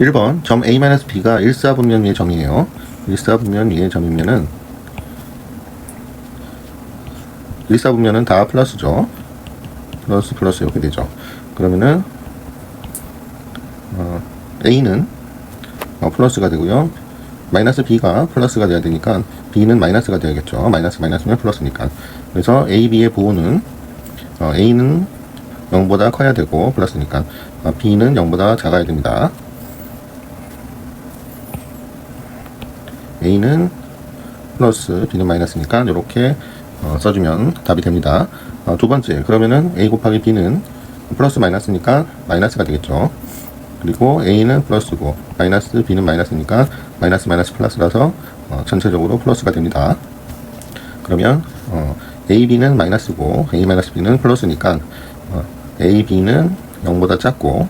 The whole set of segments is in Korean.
1번 점 A-B가 1사분면 위의 점이에요. 1사분면 위의 점이면은 1사분면은 다 플러스죠. 플러스 플러스 이렇게 되죠. 그러면은 어, A는 어, 플러스가 되고요. 마이너스 B가 플러스가 돼야 되니까 B는 마이너스가 되야겠죠. 마이너스 마이너스면 플러스니까. 그래서 A, B의 부호는 어, A는 0보다 커야 되고 플러스니까 어, B는 0보다 작아야 됩니다. A는 플러스 B는 마이너스니까 이렇게 어, 써주면 답이 됩니다. 어, 두 번째 그러면은 A 곱하기 B는 플러스 마이너스니까 마이너스가 되겠죠. 그리고 A는 플러스고 마이너스 B는 마이너스니까 마이너스 마이너스 플러스라서 어, 전체적으로 플러스가 됩니다. 그러면 어, A, B는 마이너스고 A 마이너스 B는 플러스니까 어, A, B는 0보다 작고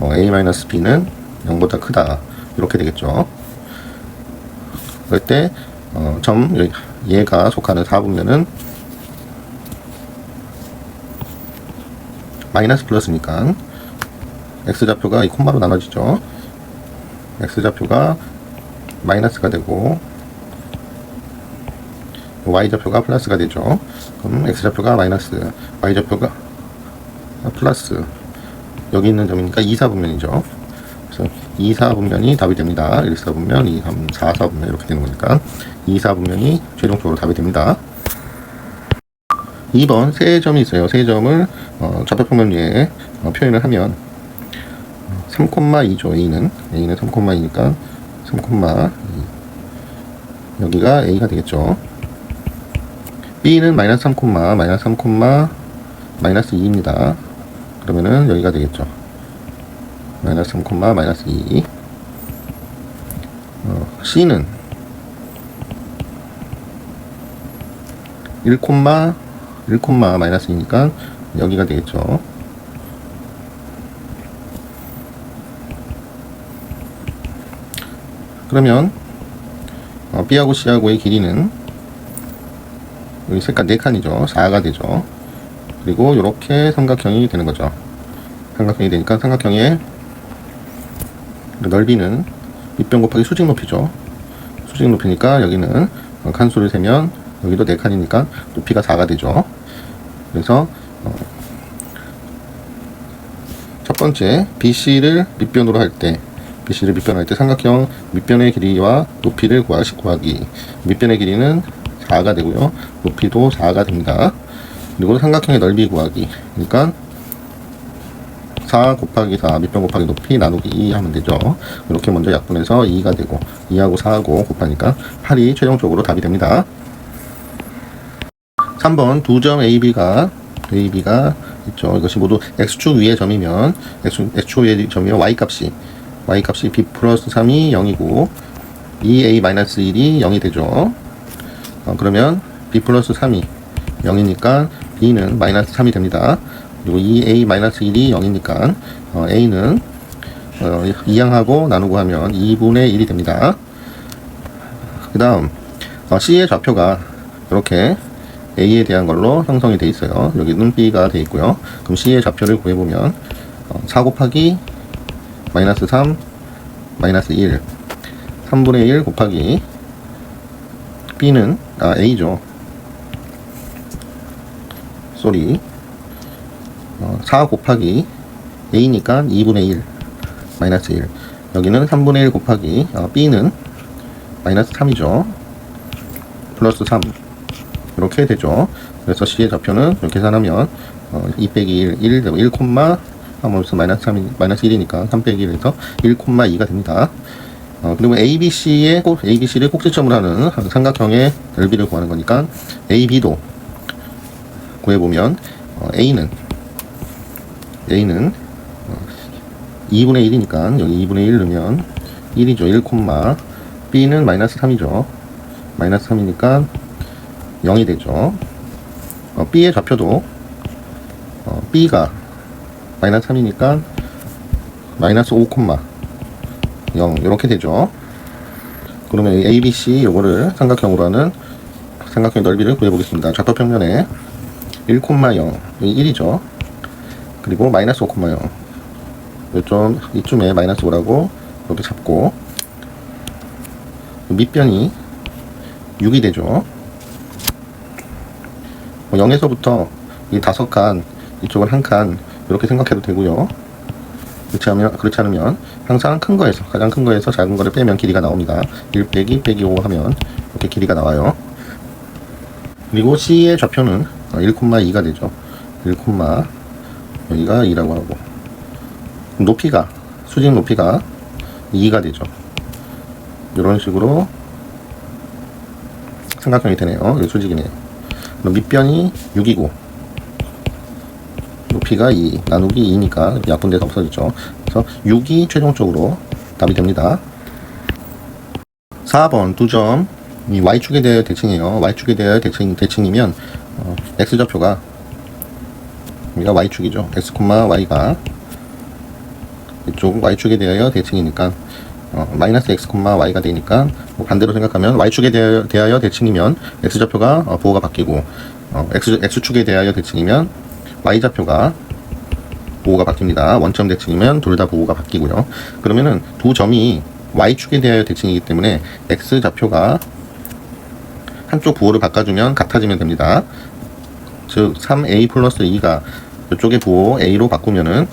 어, A 마이너스 B는 0보다 크다 이렇게 되겠죠. 그럴 때 어, 점 얘가 속하는 4분면은 마이너스 플러스니까 x좌표가 이 콤마로 나눠지죠. x좌표가 마이너스가 되고 y좌표가 플러스가 되죠. 그럼 x좌표가 마이너스, y좌표가 플러스 여기 있는 점이니까 2, 4분면이죠. 그래서 2, 4분면이 답이 됩니다. 1, 4분면, 2, 3, 4, 4분면 이렇게 되는 거니까 2, 4분면이 최종적으로 답이 됩니다. 2번 세 점이 있어요. 세 점을 어, 좌표평면 위에 어, 표현을 하면 3,2죠. A는 A는 3,2니까 3,2 여기가 A가 되겠죠. B는 마이너스 3, 마이너스 3, 마이너스 2입니다. 그러면은 여기가 되겠죠. 마이너스 3, 마이너스 2 어, C는 1, 1, 마이너스 2니까 여기가 되겠죠. 그러면 어, B하고 C하고의 길이는 여기 색깔 4칸이죠. 4가 되죠. 그리고 이렇게 삼각형이 되는 거죠. 삼각형이 되니까 삼각형의 넓이는 밑변 곱하기 수직 높이죠. 수직 높이니까 여기는 칸수를 세면 여기도 4칸이니까 높이가 4가 되죠. 그래서 어, 첫 번째 BC를 밑변으로 할 때 BC를 밑변할 때 삼각형 밑변의 길이와 높이를 구하시 구하기 밑변의 길이는 4가 되고요. 높이도 4가 됩니다. 그리고 삼각형의 넓이 구하기 그러니까 4 곱하기 4 밑변 곱하기 높이 나누기 2 하면 되죠. 이렇게 먼저 약분해서 2가 되고 2하고 4하고 곱하니까 8이 최종적으로 답이 됩니다. 3번 두 점 AB가 AB가 있죠. 이것이 모두 x축 위의 점이면 x축, x축 위의 점이면 y 값이 y 값이 b 플러스 3이 0이고 2a 마이너스 1이 0이 되죠. 어, 그러면 b 플러스 3이 0이니까 b는 마이너스 3이 됩니다. 그리고 2a 마이너스 1이 0이니까 어, a는 어, 이항하고 나누고 하면 2분의 1이 됩니다. 그 다음 어, c의 좌표가 이렇게 a에 대한 걸로 형성이 되어 있어요. 여기는 b가 되어 있고요. 그럼 c의 좌표를 구해보면 어, 4 곱하기 마이너스 3 마이너스 1 3분의 1 곱하기 b는 아 a죠. 쏘리 어, 4 곱하기 a니까 2분의 1 마이너스 1 여기는 3분의 1 곱하기 어, b는 마이너스 3이죠. 플러스 3 이렇게 되죠. 그래서 C의 좌표는 계산하면 어, 2 빼기 1, 1, 1, 콤마 하면서 마이너스 3, 마이너스 1이니까 3 빼기 1에서 1, 2가 됩니다. 어, 그리고 ABC의 꼭, ABC를 꼭지점으로 하는 삼각형의 넓이를 구하는 거니까 AB도 구해보면 어, A는 A는 어, 2분의 1이니까 여기 2분의 1 넣으면 1이죠. 1, B는 마이너스 3이죠. 마이너스 3이니까 0이 되죠. 어, B의 좌표도 어, B가 마이너스 3이니까 마이너스 5, 0 이렇게 되죠. 그러면 A, B, C 요거를 삼각형으로 하는 삼각형 넓이를 구해보겠습니다. 좌표 평면에 1, 0 여기 1이죠. 그리고 마이너스 5, 0 요점 이쯤에 마이너스 5라고 이렇게 잡고 밑변이 6이 되죠. 뭐 0에서부터 이 다섯 칸 이쪽은 한 칸 이렇게 생각해도 되고요. 그렇지 않으면 그렇지 않으면 항상 큰 거에서 가장 큰 거에서 작은 거를 빼면 길이가 나옵니다. 1 빼기 빼기 5 하면 이렇게 길이가 나와요. 그리고 C의 좌표는 1,2가 되죠. 1, 여기가 2라고 하고 높이가 수직 높이가 2가 되죠. 이런 식으로 삼각형이 되네요. 이게 수직이네요. 그럼 밑변이 6이고 높이가 2 나누기 2니까 약분돼서 없어지죠. 그래서 6이 최종적으로 답이 됩니다. 4번 두 점. 이 y축에 대하여 대칭이에요. y축에 대하여 대칭, 대칭이면 어, x좌표가 여기가 y축이죠. x, y가 이쪽 y축에 대하여 대칭이니까 어, 마이너스 x, y가 되니까 뭐 반대로 생각하면 y축에 대하여, 대하여 대칭이면 x좌표가 어, 부호가 바뀌고 어, x, x축에 대하여 대칭이면 y좌표가 부호가 바뀝니다. 원점 대칭이면 둘다 부호가 바뀌고요. 그러면은 두 점이 y축에 대하여 대칭이기 때문에 x좌표가 한쪽 부호를 바꿔주면 같아지면 됩니다. 즉 3a 플러스 2가 이쪽의 부호 a로 바꾸면은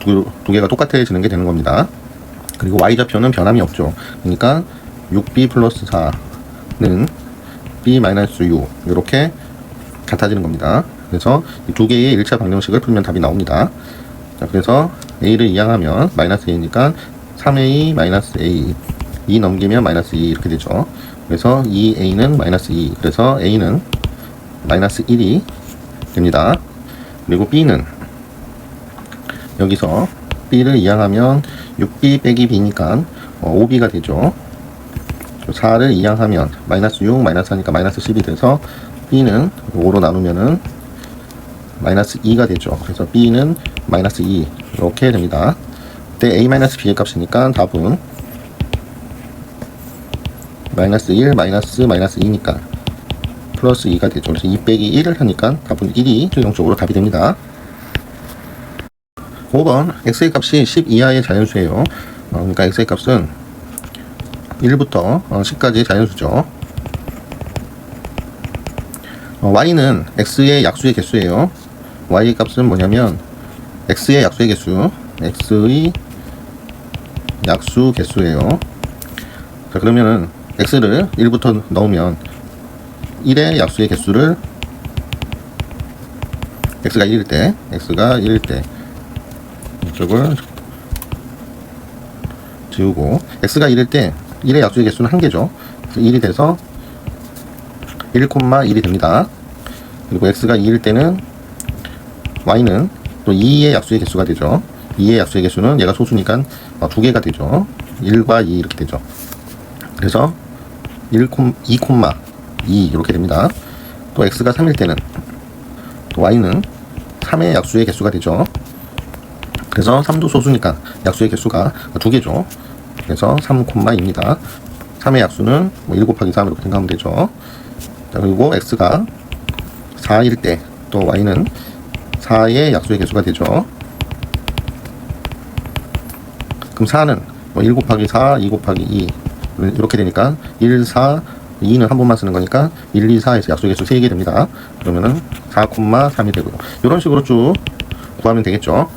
두, 두 개가 똑같아지는 게 되는 겁니다. 그리고 y좌표는 변함이 없죠. 그러니까 6b 플러스 4는 b 마이너스 6 이렇게 같아지는 겁니다. 그래서 이 두 개의 1차 방정식을 풀면 답이 나옵니다. 자, 그래서 a를 이항하면 마이너스 a니까 3a 마이너스 a 2 넘기면 마이너스 2 이렇게 되죠. 그래서 2a는 마이너스 2 그래서 a는 마이너스 1이 됩니다. 그리고 b는 여기서 b를 이항하면 6b 빼기 b니까 어, 5b가 되죠. 4를 이항하면 마이너스 6 마이너스 하니까 마이너스 10이 돼서 b는 5로 나누면은 마이너스 2가 되죠. 그래서 b는 마이너스 2 이렇게 됩니다. 그때 a 마이너스 b의 값이니까 답은 마이너스 1 마이너스 마이너스 2니까 플러스 2가 되죠. 그래서 2 빼기 1을 하니까 답은 1이 최종적으로 답이 됩니다. 5번 x의 값이 10 이하의 자연수예요. 어, 그러니까 x의 값은 1부터 어, 10까지 자연수죠. 어, y는 x의 약수의 개수예요. y의 값은 뭐냐면 x의 약수의 개수, x의 약수 개수예요. 자 그러면은 x를 1부터 넣으면 1의 약수의 개수를 x가 1일 때, x가 1일 때 이쪽을 지우고 x가 1일 때 1의 약수의 개수는 1개죠. 1이 돼서 1,1이 됩니다. 그리고 x가 2일 때는 y는 또 2의 약수의 개수가 되죠. 2의 약수의 개수는 얘가 소수니까 어, 두 개가 되죠. 1과 2 이렇게 되죠. 그래서 1, 2, 2 이렇게 됩니다. 또 x가 3일 때는 또 y는 3의 약수의 개수가 되죠. 그래서 3도 소수니까 약수의 개수가 두 개죠. 그래서 3,2입니다. 3의 약수는 뭐1 곱하기 3 이렇게 생각하면 되죠. 자, 그리고 x가 4일 때 또 y는 4의 약수의 개수가 되죠. 그럼 4는 뭐1 곱하기 4, 2 곱하기 2 이렇게 되니까 1, 4, 2는 한 번만 쓰는 거니까 1, 2, 4에서 약수의 개수 3개 됩니다. 그러면은 4,3이 되고요. 이런 식으로 쭉 구하면 되겠죠.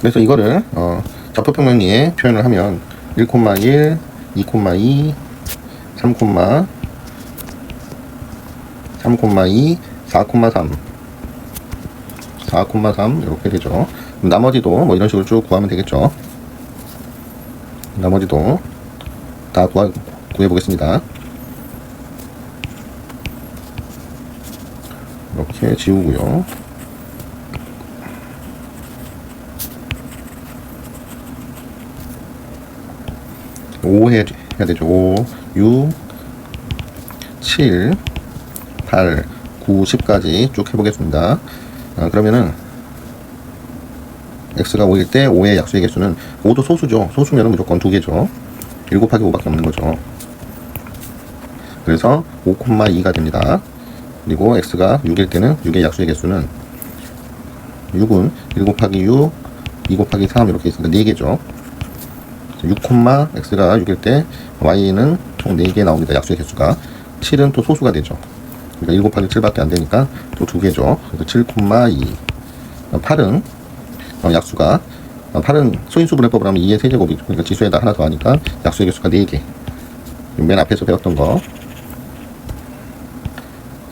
그래서 이거를 어, 좌표평면리에 표현을 하면 1,1, 2,2, 3, 3,2, 4,3 4,3 이렇게 되죠. 나머지도 뭐 이런 식으로 쭉 구하면 되겠죠. 나머지도 다 구하, 구해보겠습니다. 이렇게 지우고요. 오 해, 해야 되죠. 5, 6, 7, 8, 9, 10까지 쭉 해보겠습니다. 아, 그러면은 x가 5일 때 5의 약수의 개수는 5도 소수죠. 소수면 무조건 2개죠. 1 곱하기 5밖에 없는 거죠. 그래서 5,2가 됩니다. 그리고 x가 6일 때는 6의 약수의 개수는 6은 1 곱하기 6, 2 곱하기 3 이렇게 있으니까 4개죠. 6, x가 6일 때 y는 총 4개 나옵니다. 약수의 개수가. 7은 또 소수가 되죠. 그러니까 1 곱하기 7밖에 안 되니까 또 2개죠. 그래서 7, 2. 8은 어, 약수가 어, 8은 소인수 분해법을 하면 2의 세제곱이죠. 그러니까 지수에다 하나 더 하니까 약수의 개수가 4개. 맨 앞에서 배웠던 거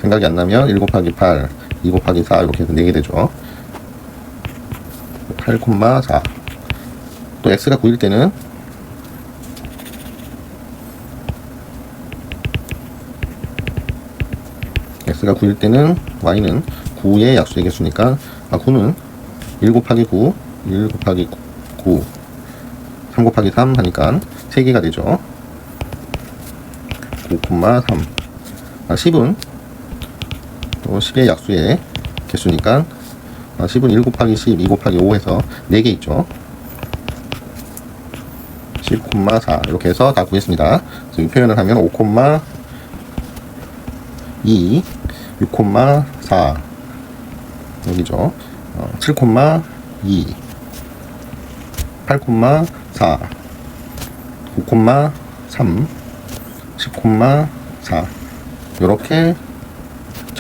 생각이 안 나면 1 곱하기 8, 2 곱하기 4 이렇게 해서 4개 되죠. 8, 4. 또 x가 9일 때는 x가 9일 때는 y는 9의 약수의 개수니까 아 9는 1 곱하기 9, 1 곱하기 9, 3 곱하기 3 하니까 3개가 되죠. 9,3 아, 10은 또 10의 약수의 개수니까 아, 10은 1 곱하기 10, 2 곱하기 5 해서 4개 있죠. 10,4 이렇게 해서 다 구했습니다. 그래서 이 표현을 하면 5, 2, 6,4 여기죠. 어, 7, 2 8, 4 9, 3 10,4 이렇게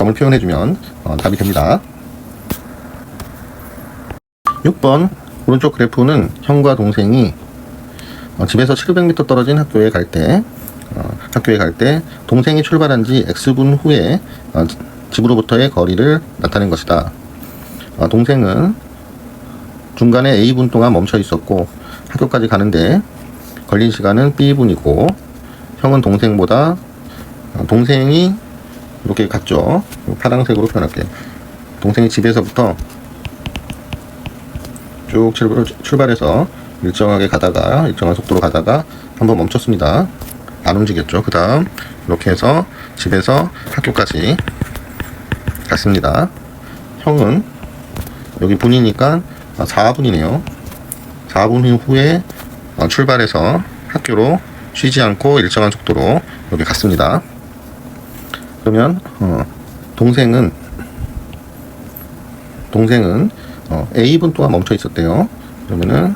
점을 표현해주면 어, 답이 됩니다. 6번 오른쪽 그래프는 형과 동생이 어, 집에서 700m 떨어진 학교에 갈 때, 어, 학교에 갈 때 동생이 출발한 지 x분 후에 어, 집으로부터의 거리를 나타낸 것이다. 어, 동생은 중간에 a분 동안 멈춰 있었고 학교까지 가는데 걸린 시간은 b분이고 형은 동생보다 어, 동생이 이렇게 갔죠. 파란색으로 표현할게요. 동생이 집에서부터 쭉 출발, 출발해서 일정하게 가다가 일정한 속도로 가다가 한번 멈췄습니다. 안 움직였죠. 그 다음 이렇게 해서 집에서 학교까지 갔습니다. 형은 여기 분이니까 4분이네요. 4분 후에 어, 출발해서 학교로 쉬지 않고 일정한 속도로 여기 갔습니다. 그러면 어, 동생은 동생은 어, A분 동안 멈춰 있었대요. 그러면은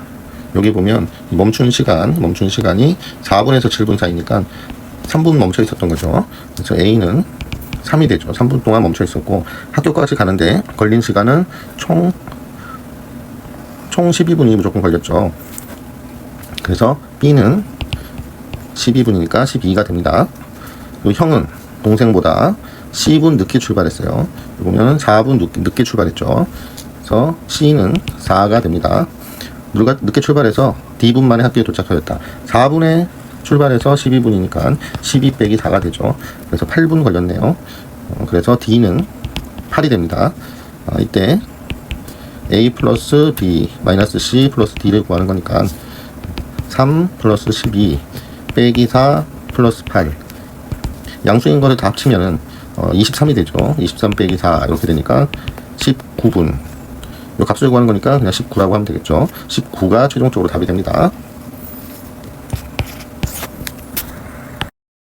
여기 보면 이 멈춘 시간, 멈춘 시간이 4분에서 7분 사이니까 3분 멈춰 있었던 거죠. 그래서 A는 3이 되죠. 3분 동안 멈춰 있었고 학교까지 가는데 걸린 시간은 총, 총 12분이 무조건 걸렸죠. 그래서 B는 12분이니까 12가 됩니다. 그리고 형은 동생보다 10분 늦게 출발했어요. 보면 4분 늦게, 늦게 출발했죠. 그래서 C는 4가 됩니다. 누가 늦게 출발해서 D분 만에 학교에 도착하였다. 4분에 출발해서 12분이니까 12 빼기 4가 되죠. 그래서 8분 걸렸네요. 어, 그래서 D는 8이 됩니다. 아, 이때 A 플러스 B 마이너스 C 플러스 D를 구하는 거니까 3 플러스 12 빼기 4 플러스 8 양수인 거를 다 합치면은 어, 23이 되죠. 23 빼기 4 이렇게 되니까 19분 이 값을 구하는 거니까 그냥 19라고 하면 되겠죠. 19가 최종적으로 답이 됩니다.